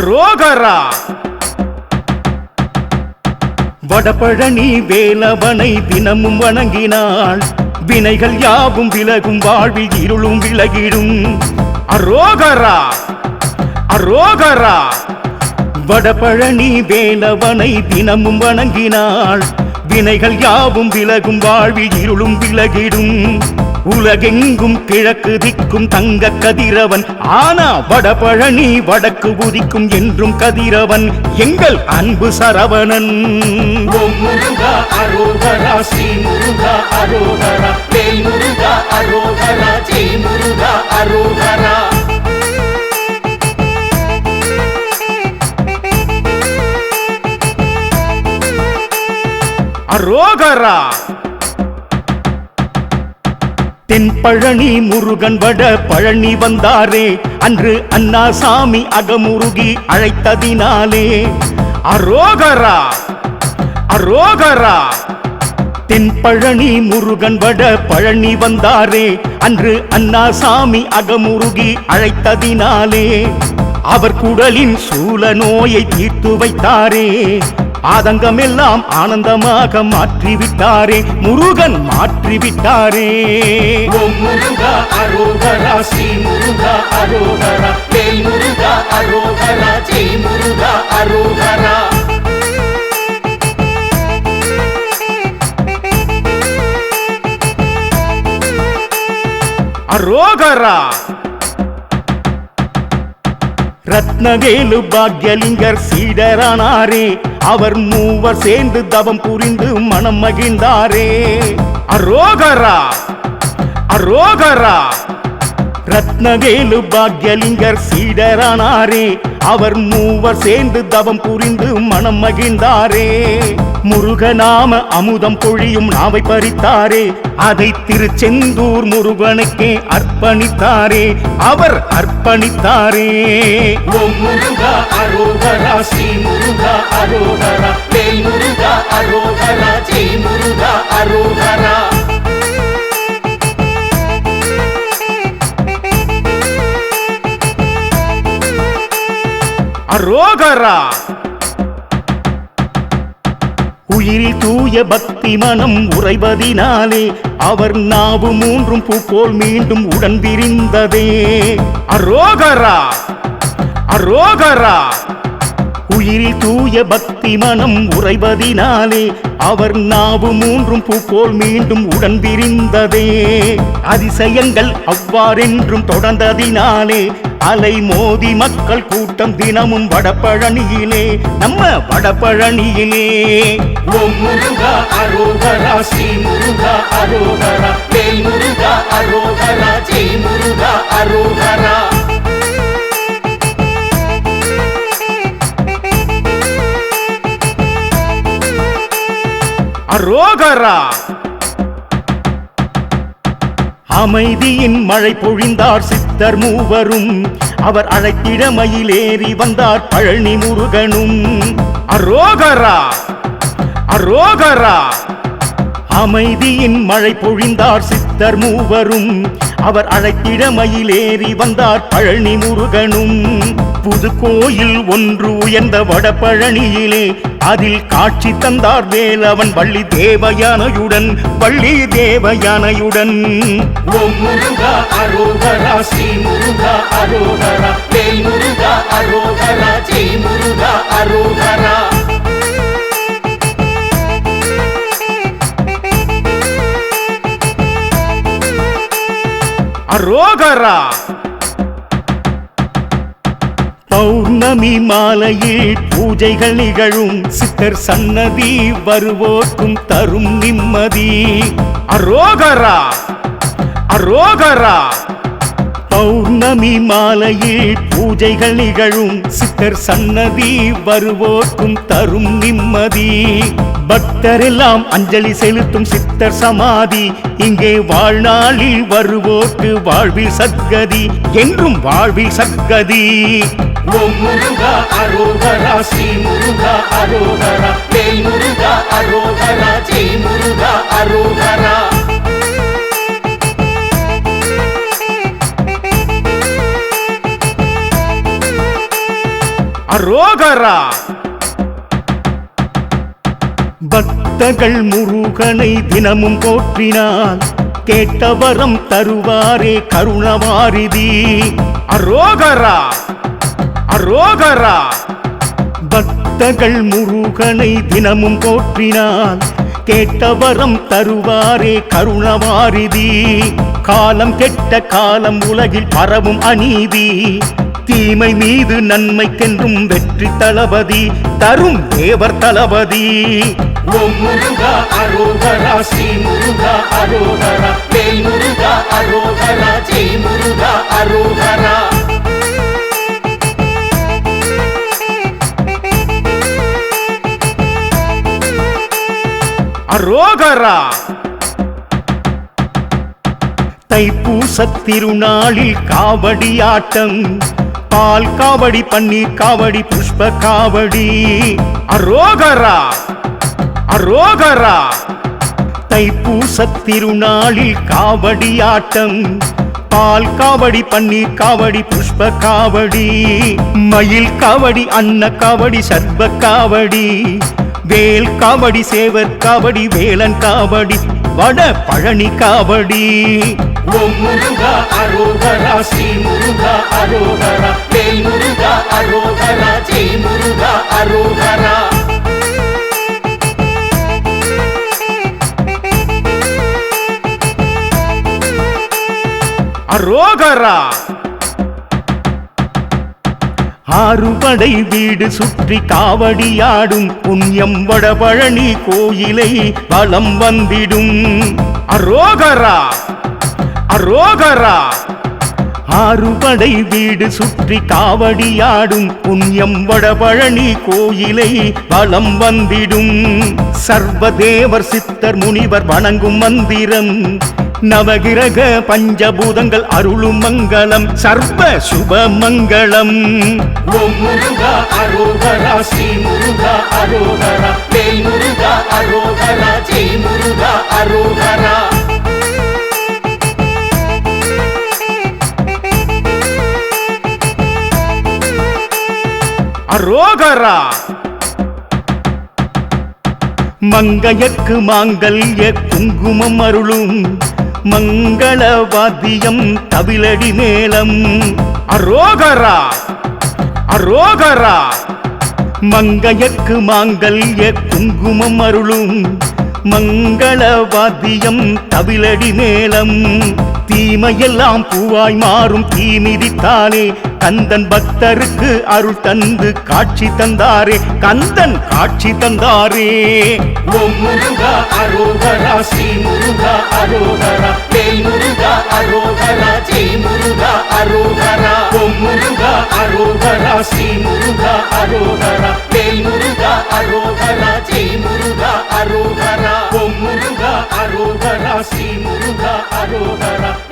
அரோகரா வடபழனி வேலவனை தினமும் வணங்கினாள். வினைகள் யாவும் விலகும் வாழ்வில் இருளும் விலகிடும். அரோகரா அரோகரா. வடபழனி வேலவனை தினமும் வணங்கினாள். வினைகள் யாவும் விலகும் வாழ்வில் இருளும் விலகிடும். உலகெங்கும் கிழக்கு திக்கும் தங்க கதிரவன். ஆனா வடபழனி வடக்கு உதிக்கும் என்றும் கதிரவன். எங்கள் அன்பு சரவணன். அரோகரா. தென்பழனி முருகன் வட பழனி வந்தாரே. அன்று அண்ணாசாமி அகமுருகி அழைத்ததினாலே. அரோகரா அரோகரா. தென்பழனி முருகன் வட பழனி வந்தாரே. அன்று அண்ணாசாமி அகமுருகி அழைத்ததினாலே. அவர் குடலின் சூழ நோயை தீர்த்து வைத்தாரே. ஆதங்கமெல்லாம் ஆனந்தமாக மாற்றிவிட்டாரே. முருகன் மாற்றிவிட்டாரே. முருகா அரோகரா ஸ்ரீ முருகா அரோகரா. முருகா அரோகரா ஜெய் முருகா அரோகரா. அரோகரா. ரத்னவேலு பாக்யலிங்கர் சீடரானாரே. அவர் மூவர் சேர்ந்து தவம் புரிந்து மனம் மகிழ்ந்தாரே. அரோகரா அரோகரா. ரத்னவேலு பாக்யலிங்கர் சீடரானாரே. அவர் மூவர் சேர்ந்து தவம் புரிந்து மனம் மகிழ்ந்தாரே. முருகநாம அமுதம் பொழியும் நாவை பறித்தாரே. அதை திருச்செந்தூர் முருகனுக்கே அர்ப்பணித்தாரே. அவர் அர்ப்பணித்தாரே. ஓம் முருகா அரோகரா ஸ்ரீ முருகா அரோகரா. முருகா அரோகரா ஜெய் முருகா அரோகரா. அரோகரா உயிரில் தூய பக்தி மனம் உறைவதினாலே அவர் நாவு மூன்றும் பூப்போல் மீண்டும் உடன் விரிந்ததே அரோகரா. அரோகரா. உயிரில் தூய பக்தி மனம் உறைவதினாலே அவர் நாவு மூன்றும் பூப்போல் மீண்டும் உடன் விரிந்ததே அதிசயங்கள் அவ்வாறென்றும் தொடர்ந்ததினாலே அலை மோதி மக்கள் கூட்டம் தினமும் வடபழனியிலே. நம்ம வடபழனியிலே. ஓம் முருகா அரோகரா ஸ்ரீ முருகா அரோகரா. அரோகரா அமைதியின் மழை பொழிந்தார் சித்தர் மூவரும். அவர் அழைத்திட மயிலேறி வந்தார் பழனி முருகனும். அரோகரா. அரோகரா. அமைதியின் மழை பொழிந்தார் சித்தர் மூவரும். அவர் அழைத்திட மயிலேறி வந்தார் பழனி முருகனும். புது கோயில் ஒன்று உயர்ந்த வடபழனியிலே அதில் காட்சி தந்தார் வேலவன் வள்ளி தேவயானையுடன் வள்ளி தேவயானையுடன். ஓம் முருகா அரோகரா ஸ்ரீ முருகா அரோகரா. வேல் முருகா அரோகரா ஜெய் முருகா அரோகரா. அரோகரா! பௌர்ணமி மாலையில் பூஜைகள் நிகழும். சித்தர் சன்னதி வருவோர்க்கும் தரும் நிம்மதி. அரோகரா அரோகரா. பௌர்ணமி மாலையில் பூஜைகள் நிகழும். சித்தர் சன்னதி வருவோர்க்கும் தரும் நிம்மதி. பக்தரெல்லாம் அஞ்சலி செலுத்தும் சித்தர் சமாதி. இங்கே வாழ்நாளில் வருவோர்க்கு வாழ்வில் சத்கதி. என்றும் வாழ்வில் சத்கதி. ஓம் முருகா அரோகரா ஸ்ரீ முருகா அரோகரா வேல் முருகா அரோகரா ஜெய் முருகா அரோகரா அரோகரா. பக்தர்கள் முருகனை தினமும் போற்றினால் கேட்டவரம் தருவாரே கருணவாரிதி. அரோகரா. அரோகரா. பக்தர்கள் முருகனை தினமும் போற்றினால் கேட்டவரம் தருவாரே கருணவாரிதி. காலம் கெட்ட காலம் உலகில் பரவும் அநீதி. தீமை மீது நன்மைக்கென்றும் வெற்றி தளபதி தரும் தேவர் தளபதி. ஓம் முருகா அரோகரா ஸ்ரீ முருகா அரோகரா. வேல் முருகா அரோகரா ஜெய் முருகா அரோகரா. அரோகரா. தைப்பூசத் திருநாளில் காவடி ஆட்டம் பால் காவடி பன்னீர் காவடி புஷ்ப காவடி. அரோகரா. அரோகரா. தைப்பூசத் திருநாளில் காவடி ஆட்டம் பால் காவடி பன்னீர் காவடி புஷ்ப காவடி. மயில் காவடி அன்ன காவடி சர்ப காவடி. வேல் காவடி சேவர் காவடி வேலன் காவடி வட பழனி காவடி. ஓம் முருகா அரோகரா ஸ்ரீ முருகா அரோகரா. வேல் முருகா அரோகரா ஜெய் முருகா அரோகரா. அரோகரா. ஆறுபடை வீடு சுற்றி காவடியாடும் புண்ணியம் வடபழனி கோயிலை வலம் வந்திடும். அரோகரா அரோகரா. ஆறுபடை வீடு சுற்றி காவடியாடும் புண்ணியம் வடபழனி கோயிலை வலம் வந்திடும். சர்வதேவர் சித்தர் முனிவர் வணங்கும் மந்திரம் நவகிரக பஞ்சபூதங்கள் அருளும் மங்களம் சர்வ சுப மங்களம் ஓம் முருகா அரோகரா ஸ்ரீ முருகா அரோகரா. வேல் முருகா அரோகரா ஜெய் முருகா அரோகரா. அரோகரா. மங்கையக்கு மாங்கல்ய குங்குமம் அருளும். மங்கள வாத்தியம் தவிலடி மேளம். அரோகரா அரோகரா. மங்கையக்கு மாங்கல்ய குங்குமம் அருளும். மங்களவாத்தியம் தவிலடி மேளம். தீமையெல்லாம் பூவாய் மாறும் தீ மிதித்தானே கந்தன் பக்தருக்கு அருள் தந்து காட்சி தந்தாரே. கந்தன் காட்சி தந்தாரே. ஓம் முருகா அரோகரா ஸ்ரீ முருகா அரோகரா. வேல் முருகா அரோகரா ஜெய் முருகா அரோகரா. ஓம் முருகா அரோகரா ஸ்ரீ முருகா அரோகரா. ಚಾರು ಬರ